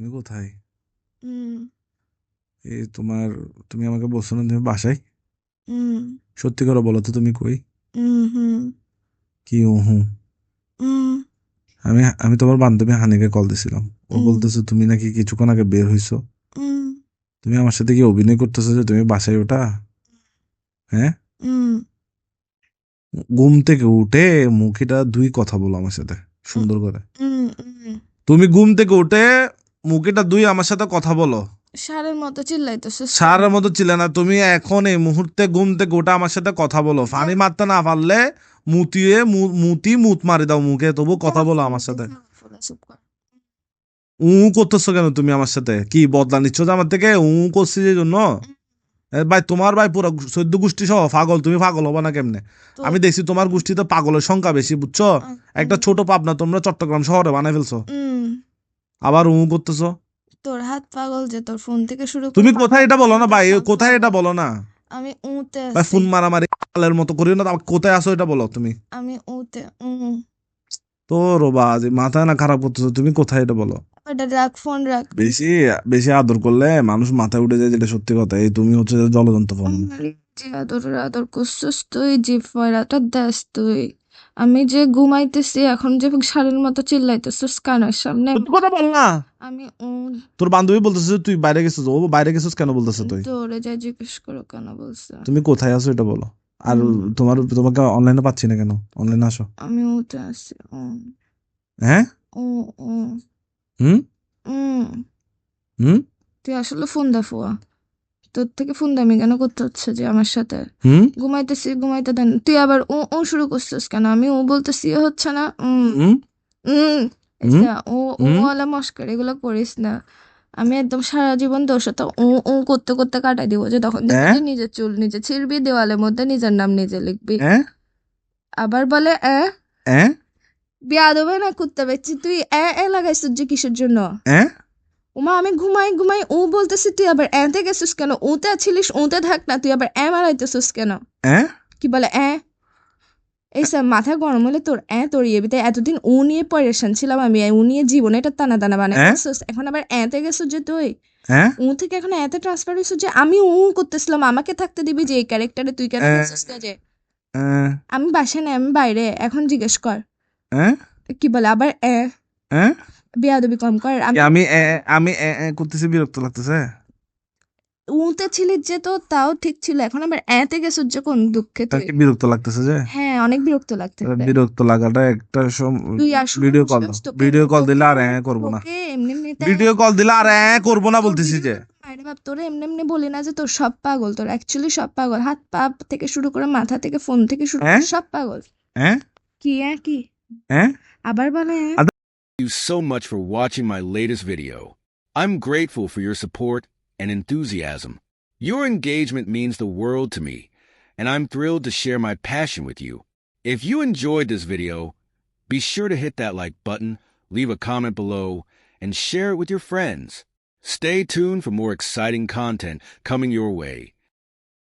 তুমি কোথায়? হুম এই তোমার তুমি আমাকে বলছো না তুমি বাসায়? হুম সত্যি করে বলো তো তুমি কই? হুম। কি হুম? আমি আমি তোমার বান্ধবী হানিকে কল দিছিলাম। ও বলতেছে তুমি নাকি কিছুক্ষণ আগে বের হইছো? তুমি আমার সাথে কি অভিনয় করতেছো যে তুমি বাসায় ওটা হ্যাঁ? হুম ঘুম থেকে উঠে মুখিটা দুই কথা বলো আমার সাথে সুন্দর করে। তুমি ঘুম থেকে উঠে মুখিটা দুই আমার সাথে কথা বলো। সারের মতো চিল্লাইতেছিস সারের মতো ছিল না তুমি এখন এই মুহূর্তে ঘুম থেকে উঠে আমার সাথে কথা বলো। ফানি মারতে না পারলে মুতিয়ে মুতি মুত মারি দাও মুখে তবু কথা বলো আমার সাথে। উ করতেছো কেন তুমি আমার সাথে? কি বদলা নিচ্ছ যে আমার থেকে? উ করছি যে জন্য? ভাই তোমার ভাই পুরো সদ্য গোষ্ঠী সহ পাগল তুমি পাগল হবা না কেমনে? আমি দেখছি তোমার গোষ্ঠীতে পাগলের সংখ্যা বেশি বুঝছ? একটা ছোট পাবনা তোমরা চট্টগ্রাম শহরে বানাই ফেলছো। আবার উ করতেছো তোর হাত পাগল যে তোর ফোন থেকে শুরু তুমি কোথায় এটা বলো না ভাই কোথায় এটা বলো না? আমি উতে ভাই আছি। ফোন মারামারি কালের মতো করিও না কোথায় আসো এটা বলো তুমি। আমি উতে উম। তোর বাজ মাথা না খারাপ করতেছো তুমি কোথায় এটা বলো? এটা রাখ ফোন রাখ। বেশি বেশি আদর করলে মানুষ মাথায় উঠে যায় যেটা সত্যি কথা এই তুমি হচ্ছে যে জলযন্ত্র ফোন আদর আদর করছিস তুই যে ফয়রাটা দেস তুই। আমি যে ঘুমাইতেছি এখন যে সারের মতো চিল্লাইতেছিস কানের সামনে। কথা বল না। আমি তোর বান্ধবী বলতেছে তুই বাইরে গেছিস ও বাইরে গেছিস কেন বলতেছে তুই? তোরে যা জিজ্ঞেস করো কেন বলছে। তুমি কোথায় আছো এটা বলো। আর তোমার তোমাকে অনলাইনে পাচ্ছি না কেন? অনলাইনে আসো। আমি উঠে আছি হ্যাঁ? ও ও। হুম। হুম? তুই আসলে ফোন দা ফুয়া। তোর থেকে ফোন দামি কেন করতে হচ্ছে যে আমার সাথে? হুম? ঘুমাইতেছি ঘুমাইতে দেন। তুই আবার ও ও শুরু করছিস কেন? আমি ও বলতেছি হচ্ছে না? আচ্ছা, ও ও হুম? ওয়ালা মস্কার এগুলো করিস না। আমি একদম সারা জীবন তোর সাথে ও ও করতে করতে কাটাই দিব যে তখন হ্যাঁ? নিজের চুল নিজে ছিড়বি দেওয়ালের মধ্যে নিজের নাম নিজে লিখবি। হ্যাঁ? আবার বলে হ্যাঁ? বিয়া দেবে না কুত্তা বেচছি তুই এ এ লাগাইছিস যে কিসের জন্য? ওমা আমি ঘুমাই ঘুমাই ও বলতেছি তুই আবার এতে গেছিস কেন? ওতে ছিলিস ওতে থাক না তুই আবার এ মারাইতেছিস কেন? কি বলে এ? এই স্যার মাথা গরম হলে তোর এ তোর ইয়ে তাই এতদিন ও নিয়ে পরেশান ছিলাম আমি ও নিয়ে জীবনে এটা টানা টানা বানাই হ্যাঁ? এখন আবার এতে গেছিস যে তুই? ও থেকে এখন এতে ট্রান্সফার হয়েছিস যে আমি ও করতেছিলাম আমাকে থাকতে দিবি যে এই ক্যারেক্টারে তুই কেন। গেছিস হ্যাঁ আমি বাসায় না আমি বাইরে এখন জিজ্ঞেস কর। কি বলে আবার এ? হ্যাঁ বেয়াদবি কম কর। আমি আমি করতেছি বিরক্ত লাগতেছে। উতে ছিলি যে তো তাও ঠিক ছিল। এখন এতে গেছিস যে কোন দুঃখে তুই? বিরক্ত লাগতেছে যে? হ্যাঁ অনেক বিরক্ত লাগতে বিরক্ত লাগাটা একটা ভিডিও কল ভিডিও কল দিলে আর হ্যাঁ করব না। ভিডিও কল দিলে আর হ্যাঁ করব না বলতেছি যে। video আরে বাপ তোরে এমনি এমনি বলি না যে তোর সব পাগল। তোর অ্যাকচুয়ালি সব পাগল। হাত পা থেকে শুরু করে মাথা থেকে ফোন থেকে শুরু করে হ্যাঁ? সব পাগল। হ্যাঁ? কি হ্যাঁ কি হ্যাঁ? আবার বলে হ্যাঁ? You so much for watching my latest video. I'm grateful for your support and enthusiasm. Your engagement means the world to me, and I'm thrilled to share my passion with you. If you enjoyed this video, be sure to hit that like button, leave a comment below, and share it with your friends. Stay tuned for more exciting content coming your way.